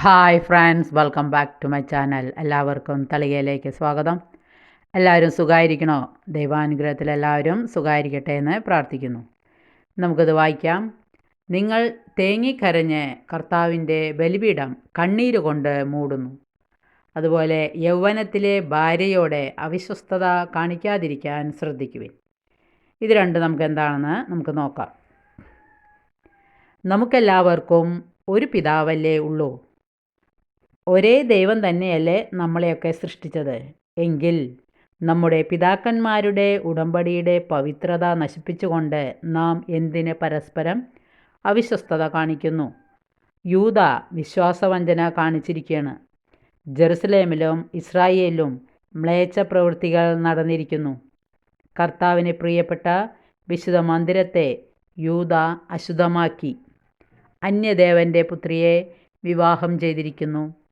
Hi friends welcome back to my channel എല്ലാവർക്കും തളികയിലേക്ക് സ്വാഗതം. എല്ലാവരും സുഖമായിരിക്കണോ ദൈവാനുഗ്രഹത്തിൽ എല്ലാവരും സുഖമായിരിക്കട്ടെ എന്ന് പ്രാർത്ഥിക്കുന്നു. നമുക്കത് വായിക്കാം. നിങ്ങൾ തേങ്ങിക്കരഞ്ഞ് കർത്താവിന്റെ ബലിപീഠം കണ്ണീര് കൊണ്ട് മൂടുന്നു. അതുപോലെ യൗവനത്തിലെ ഭാര്യയോടെ അവിശ്വസ്തത കാണിക്കാതിരിക്കാൻ ശ്രദ്ധിക്കുവിൻ. ഇത് രണ്ട് നമുക്ക് എന്താണെന്ന് നമുക്ക് നോക്കാം. നമുക്കെല്ലാവർക്കും ഒരു പിതാവല്ലേ ഉള്ളൂ. ഒരേ ദൈവം തന്നെയല്ലേ നമ്മളെയൊക്കെ സൃഷ്ടിച്ചത്. എങ്കിൽ നമ്മുടെ പിതാക്കന്മാരുടെ ഉടമ്പടിയുടെ പവിത്രത നശിപ്പിച്ചുകൊണ്ട് നാം എന്തിന് പരസ്പരം അവിശ്വസ്തത കാണിക്കുന്നു? യൂത വിശ്വാസവഞ്ചന കാണിച്ചിരിക്കുകയാണ് ജെറുസലേമിലും ഇസ്രായേലിലും മ്ലേച്ഛ പ്രവൃത്തികൾ നടന്നിരിക്കുന്നു. കർത്താവിന് പ്രിയപ്പെട്ട വിശുദ്ധ മന്ദിരത്തെ യൂത അശുദ്ധമാക്കി. അന്യദേവന്റെ പുത്രിയെ വിവാഹം ചെയ്തിരിക്കുന്നു.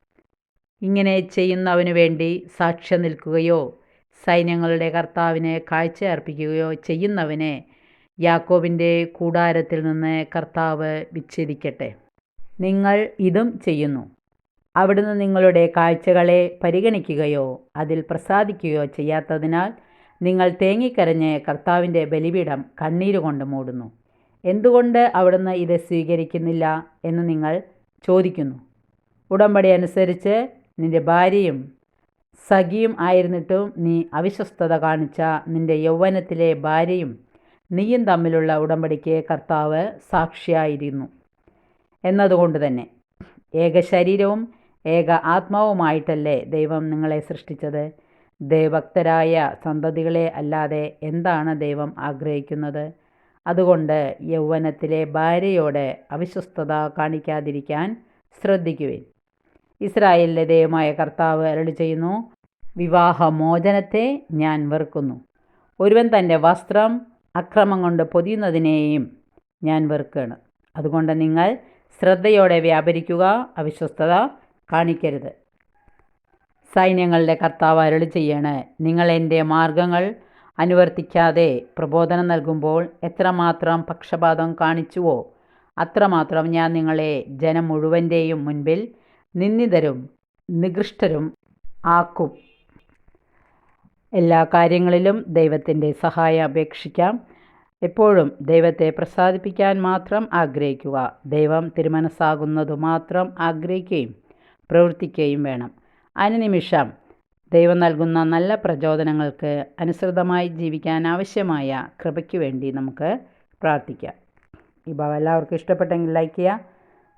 ഇങ്ങനെ ചെയ്യുന്നവനു വേണ്ടി സാക്ഷ്യം നിൽക്കുകയോ സൈന്യങ്ങളുടെ കർത്താവിനെ കാഴ്ച അർപ്പിക്കുകയോ ചെയ്യുന്നവനെ യാക്കോബിന്റെ കൂടാരത്തിൽ നിന്ന് കർത്താവ് വിച്ഛേദിക്കട്ടെ. നിങ്ങൾ ഇതും ചെയ്യുന്നു. അവിടുന്ന് നിങ്ങളുടെ കാഴ്ചകളെ പരിഗണിക്കുകയോ അതിൽ പ്രസാദിക്കുകയോ ചെയ്യാത്തതിനാൽ നിങ്ങൾ തേങ്ങിക്കരഞ്ഞ് കർത്താവിന്റെ ബലിപീഠം കണ്ണീരുകൊണ്ട് മൂടുന്നു. എന്തുകൊണ്ട് അവിടുന്ന് ഇത് സ്വീകരിക്കുന്നില്ല എന്ന് നിങ്ങൾ ചോദിക്കുന്നു. ഉടമ്പടി അനുസരിച്ച് നിന്റെ ഭാര്യയും സഖിയും ആയിരുന്നിട്ടും നീ അവിശ്വസ്തത കാണിച്ച നിന്റെ യൗവനത്തിലെ ഭാര്യയും നീയും തമ്മിലുള്ള ഉടമ്പടിക്ക് കർത്താവ് സാക്ഷിയായിരുന്നു. എന്നതുകൊണ്ട് തന്നെ ഏക ശരീരവും ഏക ആത്മാവുമായിട്ടല്ലേ ദൈവം നിങ്ങളെ സൃഷ്ടിച്ചത്? ദൈവഭക്തരായ സന്തതികളെ അല്ലാതെ എന്താണ് ദൈവം ആഗ്രഹിക്കുന്നത്? അതുകൊണ്ട് യൗവനത്തിലെ ഭാര്യയോട് അവിശ്വസ്തത കാണിക്കാതിരിക്കാൻ ശ്രദ്ധിക്കുവിൻ. ഇസ്രായേലിലെ ദൈവമായ കർത്താവ് അരളി ചെയ്യുന്നു. വിവാഹമോചനത്തെ ഞാൻ വെറുക്കുന്നു. ഒരുവൻ തന്റെ വസ്ത്രം അക്രമം കൊണ്ട് പൊതിയുന്നതിനെയും ഞാൻ വെറുക്കുകയാണ്. അതുകൊണ്ട് നിങ്ങൾ ശ്രദ്ധയോടെ വ്യാപരിക്കുക അവിശ്വസ്തത കാണിക്കരുത്. സൈന്യങ്ങളുടെ കർത്താവ് അരളി ചെയ്യാണ്. നിങ്ങൾ എന്റെ മാർഗങ്ങൾ അനുവർത്തിക്കാതെ പ്രബോധനം നൽകുമ്പോൾ എത്രമാത്രം പക്ഷപാതം കാണിച്ചുവോ അത്രമാത്രം ഞാൻ നിങ്ങളെ ജനം മുഴുവന്റെയും മുൻപിൽ നിന്ദിതരും നികൃഷ്ടരും ആക്കും. എല്ലാ കാര്യങ്ങളിലും ദൈവത്തിന്റെ സഹായം അപേക്ഷിക്കാം. എപ്പോഴും ദൈവത്തെ പ്രസാദിപ്പിക്കാൻ മാത്രം ആഗ്രഹിക്കുക. ദൈവം തിരുമനസ്സാകുന്നതു മാത്രം ആഗ്രഹിക്കുകയും പ്രവർത്തിക്കുകയും വേണം. അനുനിമിഷം ദൈവം നൽകുന്ന നല്ല പ്രചോദനങ്ങൾക്ക് അനുസൃതമായി ജീവിക്കാൻ ആവശ്യമായ കൃപയ്ക്ക് വേണ്ടി നമുക്ക് പ്രാർത്ഥിക്കാം. ഈ ഭാവം എല്ലാവർക്കും ഇഷ്ടപ്പെട്ടെങ്കിൽ ലൈക്ക് ചെയ്യുക